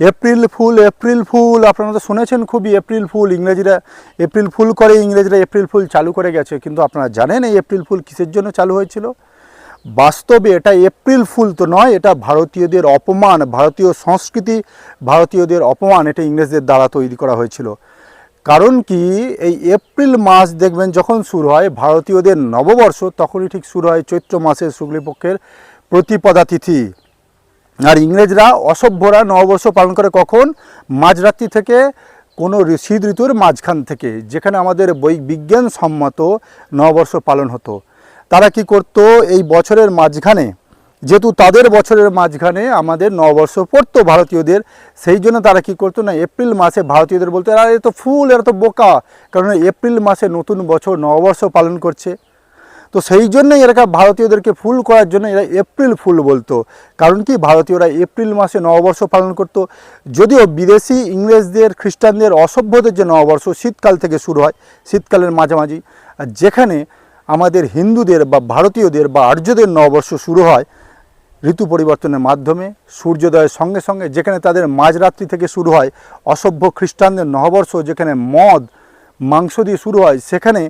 April fool April fool, আপনারা তো শুনেছেন খুবই এপ্রিল ফুল, ইংরেজিরা এপ্রিল ফুল করে, ইংরেজরা এপ্রিল ফুল চালু করে গেছে, কিন্তু আপনারা জানেন এই এপ্রিল ফুল কিসের জন্য চালু হয়েছিল? বাস্তবে এটা এপ্রিল ফুল তো নয়, এটা ভারতীয়দের অপমান, ভারতীয় সংস্কৃতি, ভারতীয়দের অপমান, এটা ইংরেজদের দ্বারা তৈরি করা হয়েছিল। কারণ কি, এই এপ্রিল মাস দেখবেন যখন শুরু হয়, ভারতীয়দের নববর্ষ, তখনই ঠিক শুরু হয় চৈত্র মাসের শুক্লপক্ষের প্রতিপদা তিথি আর ইংরেজরা অসভ্যরা নববর্ষ পালন করে কখন? মাঝরাত্রি থেকে কোনো শীত ঋতুর মাঝখান থেকে, যেখানে আমাদের বই বিজ্ঞানসম্মত নববর্ষ পালন হতো। তারা কি করতো? এই বছরের মাঝখানে, যেহেতু তাদের বছরের মাঝখানে আমাদের নববর্ষ পড়তো ভারতীয়দের, সেই জন্য তারা কি করতো না, এপ্রিল মাসে ভারতীয়দের বলতো এ তো ফুল, এরা তো বোকা। কারণ এপ্রিল মাসে নতুন বছর নববর্ষ পালন করছে। তো সেই জন্যই এরা ভারতীয়দেরকে ফুল করার জন্য এরা এপ্রিল ফুল বলতো। কারণ কি? ভারতীয়রা এপ্রিল মাসে নববর্ষ পালন করত। যদিও বিদেশি ইংরেজদের, খ্রিস্টানদের অসভ্যদের যে নববর্ষ শীতকাল থেকে শুরু হয়, শীতকালের মাঝামাঝি, আর যেখানে আমাদের হিন্দুদের বা ভারতীয়দের বা আর্যদের নববর্ষ শুরু হয়, ঋতু পরিবর্তনের মাধ্যমে, সূর্যোদয়ের সঙ্গে সঙ্গে যেখানে তাদের মাঝরাত্রি থেকে শুরু হয়, অসভ্য খ্রিস্টানদের নববর্ষ, যেখানে মদ মাংস দিয়ে শুরু হয়। সেখানে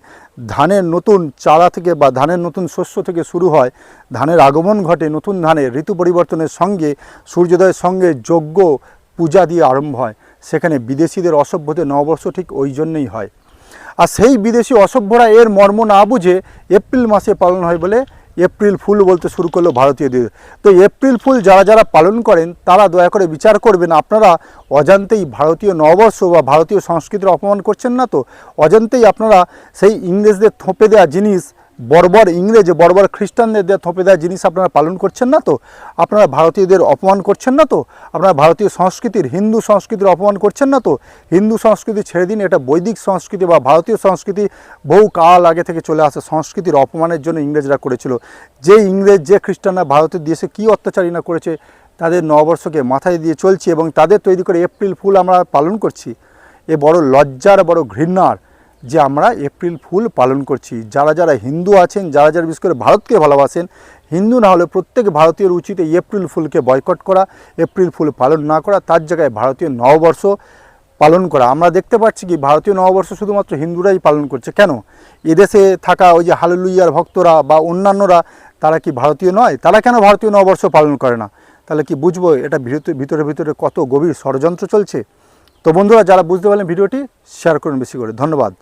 ধানের নতুন চারা থেকে বা ধানের নতুন শস্য থেকে শুরু হয়। ধানের আগমন ঘটে, নতুন ধানের ঋতু পরিবর্তনের সঙ্গে সূর্যোদয়ের সঙ্গে যজ্ঞ, পূজা দিয়ে আরম্ভ হয়। সেখানে বিদেশিদের অসভ্যতে নববর্ষ ঠিক ওই জন্যই হয়। আর সেই বিদেশি অসভ্যরা এর মর্ম না বুঝে এপ্রিল মাসে পালন হয় বলে এপ্রিল ফুল বলতে শুরু করল ভারতীয়দের তো এপ্রিল ফুল যারা যারা পালন করেন, তারা দয়া করে বিচার করবেন, আপনারা অজান্তেই ভারতীয় নববর্ষ বা ভারতীয় সংস্কৃতির অপমান করছেন না তো? অজান্তেই আপনারা সেই ইংরেজদের থোপে দেওয়া জিনিস বর্বর ইংরেজ, বর্বর খ্রিস্টানদের দেওয়া থোপে দেওয়া জিনিস আপনারা পালন করছেন না তো? আপনারা ভারতীয়দের অপমান করছেন না তো? আপনারা ভারতীয় সংস্কৃতির, হিন্দু সংস্কৃতির অপমান করছেন না তো? হিন্দু সংস্কৃতি ছেড়ে দিন, এটা বৈদিক সংস্কৃতি বা ভারতীয় সংস্কৃতি বহু কাল আগে থেকে চলে আসে সংস্কৃতির অপমানের জন্য ইংরেজরা করেছিল। যে ইংরেজ, যে খ্রিস্টানরা ভারতের দেশে কী অত্যাচারী না করেছে, তাদের নববর্ষকে মাথায় দিয়ে চলছে এবং তাদের তৈরি করে এপ্রিল ফুল আমরা পালন করছি। এ বড় লজ্জার, বড় ঘৃণার যে আমরা এপ্রিল ফুল পালন করছি। যারা যারা হিন্দু আছেন, যারা যারা বিশেষ করে ভারতকে ভালোবাসেন, হিন্দু না হলে প্রত্যেক ভারতীয়র উচিত এপ্রিল ফুলকে বয়কট করা, এপ্রিল ফুল পালন না করা, তার জায়গায় ভারতীয় নববর্ষ পালন করা। আমরা দেখতে পাচ্ছি কি, ভারতীয় নববর্ষ শুধুমাত্র হিন্দুরাই পালন করছে। কেন? এদেশে থাকা ওই যে হালুলুইয়ার ভক্তরা বা অন্যান্যরা, তারা কি ভারতীয় নয়? তারা কেন ভারতীয় নববর্ষ পালন করে না? তাহলে কি বুঝব? এটা ভিতরে ভিতরে কত গভীর ষড়যন্ত্র চলছে? তো বন্ধুরা যারা বুঝতে পারলেন ভিডিওটি শেয়ার করুন বেশি করে। ধন্যবাদ।